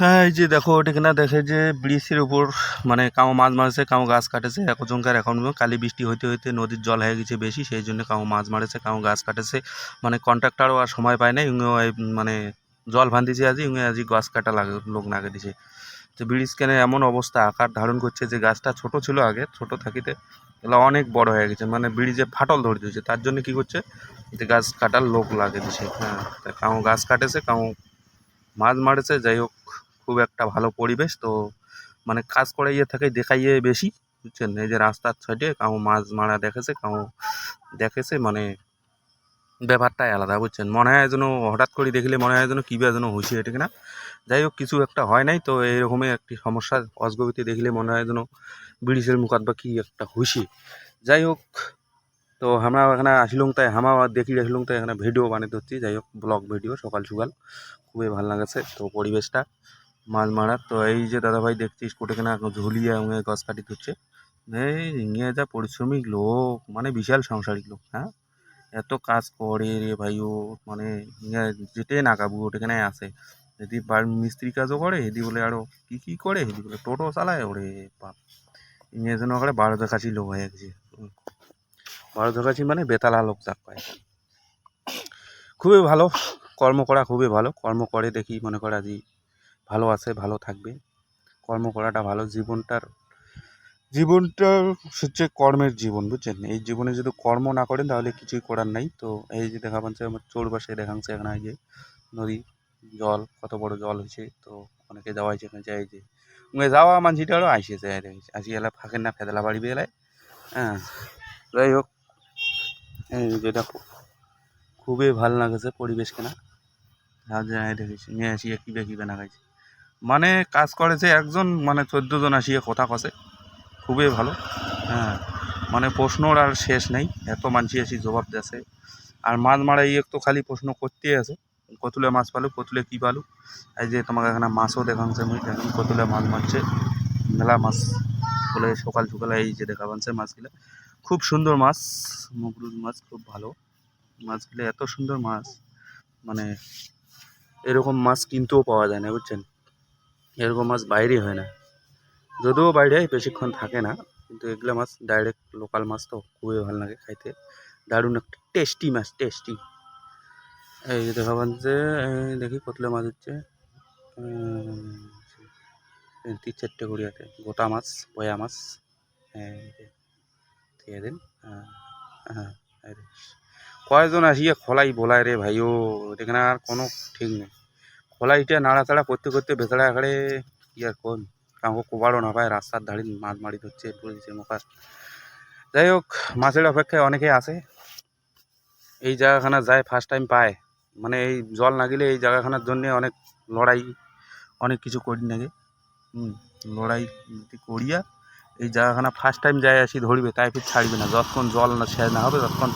হ্যাঁ এই যে দেখো ওটা কিনা দেখে যে ব্রিজের উপর মানে কাউ মাছ মারছে কাউ গাছ কাটেছে। একজনকার এখন কালি বৃষ্টি হইতে হইতে নদীর জল হয়ে গেছে বেশি, সেই জন্য কাউ মাছ মারেছে কাউ গাছ কাটেছে। মানে কন্ট্রাক্টারও আর সময় পায় না এই মানে জল ভান্দিছে আজি ইউনি আজি গাছ কাটা লাগে, লোক নাগে দিছে। তো ব্রিজ কেন এমন অবস্থা, আকার ধারণ করছে যে গাছটা ছোট ছিল আগে, ছোট থাকিতে এগুলো অনেক বড় হয়ে গেছে। মানে ব্রিজে ফাটল ধরে দিয়েছে তার জন্য কি করছে যে গাছ কাটার লোক লাগে দিছে। হ্যাঁ কাউ গাছ কাটেছে কাউ মাছ মারেছে, যাই হোক একটা ভালো পরিবেশ, তো মানে কাজ করে ইয়ে থাকে, দেখাইয়ে বেশি, বুঝছেন? এই যে রাস্তার সাইডে কাউ মাছ মারা দেখেছে, কাউ দেখেছে মানে ব্যাপারটাই আলাদা, বুঝছেন? মনে হয় যেন হঠাৎ করে দেখলে মনে হয় যেন কী যেন হয়েছে এটা কিনা। যাই হোক, কিছু একটা হয় নাই, তো এইরকমই একটি সমস্যা অজগবিতে দেখলে মনে হয় যেন ব্রিটিশের মুখাত বা কী একটা হয়েছে যাই হোক, তো আমরা এখানে আসিলুম তাই আমরা দেখি আসিলুম তাই, এখানে ভিডিও বানিয়ে ধরছি। যাই হোক, ব্লগ ভিডিও সকাল সকাল, খুবই ভালো লাগেছে, তো পরিবেশটা মাছ মারার। তো এই যে দাদাভাই দেখছিস কোটে কিনা ঝুলিয়ে গাছ কাটি ধরছে এই যা পরিশ্রমিক লোক মানে বিশাল সাংসারিক লোক হ্যাঁ? এত কাজ করে রে ভাই ও মানে যেতে না কাবু ওটা কেন আছে। যদি বার মিস্ত্রি কাজও করে এদি বলে আরও কি কি করে? এদি বলে, টোটো চালায় ওরে বাপ। ইয়ে যেন করে বারো দেখাছি লোক হয়ে গেছে। বারো দেখাছি মানে বেতালা লোক যাক পায়। খুবই ভালো, কর্ম করা খুবই ভালো। কর্ম করে দেখি, মনে করে আজি ভালো আছে, ভালো থাকবে। কর্ম করাটা ভালো, জীবনটার জীবনটা হচ্ছে কর্মের জীবন, বুঝছেন? এই জীবনে যদি কর্ম না করেন, তাহলে কিছুই করার নাই। তো এই যে দেখা পাচ্ছে, আমার চোর চৌপাশে দেখাচ্ছে এখানে যে নদী, জল, কত বড় জল হয়েছে। তো অনেকে যাওয়া হয়েছে, এখানে যাই যে যাওয়া মানছিটারও আইসেছে আসি এলা ফাঁকের না ফেদলা বাড়ি বেলায় হ্যাঁ যাই হোক যেটা খুবই ভালো লাগেছে পরিবেশ কেনা নিয়ে আসিয়ে কিবে কিবে না খাইছে মানে কাজ করেছে একজন মানে চোদ্দ জন আসিয়ে কথা কষে। খুবই ভালো। হ্যাঁ মানে প্রশ্নর আর শেষ নেই। এত মানসি আসি জবাব দেছে। আর মাছ মারা ইয়ে তো খালি প্রশ্ন করতেই আছে। কতুলে মাছ পালু কতুলে কী পালু এই যে তোমাকে এখানে মাছও দেখাচ্ছে, মুই দেখুন কতুলে মাছ মারছে। মেলা মাছ বলে সকাল সকালে এই যে দেখা পাচ্ছে মাছগুলো। খুব সুন্দর মাছ মগরুল মাছ, খুব ভালো। মাছগুলো এত সুন্দর মাছ মানে এরকম মাছ কিনতেও পাওয়া যায় না, বুঝছেন? এরকম মাছ বাইরে হয় না। যদিও বাইরে বেশিক্ষণ থাকে না, কিন্তু এগুলো মাছ ডাইরেক্ট লোকাল মাছ তো খুবই ভালো লাগে খাইতে। দারুণ একটা টেস্টি মাছ টেস্টি এই যে দেখা এই দেখি কতলে মাছ হচ্ছে তিন চারটে গড়িয়াতে গোটা মাছ পয়া মাছ। যে, দিয়ে দিন হ্যাঁ হ্যাঁ এই যে। কয়জন আসিয়া খোলাই বলায় রে ভাইও এখানে আর কোনো ঠিক নেই। খোলাইটা নাড়াচাড়া করতে করতে বেচারা এখানে কি আর কোন কাউকে কোবারও না পায় রাস্তার ধারে মাছ মারি ধরছে পুলিশের মুখার যাই হোক, মাছের অপেক্ষায় অনেকেই আসে এই জায়গাখানা যায় ফার্স্ট টাইম পায়। মানে এই জল না গেলে এই জায়গাখানার জন্যে অনেক লড়াই, অনেক কিছু করি নাগে হুম, লড়াই করিয়া এই জায়গাখানা ফার্স্ট টাইম যায় আসি ধরবে, তাই ফির ছাড়বে না। যতক্ষণ জল না শেষ না হবে, ততক্ষণ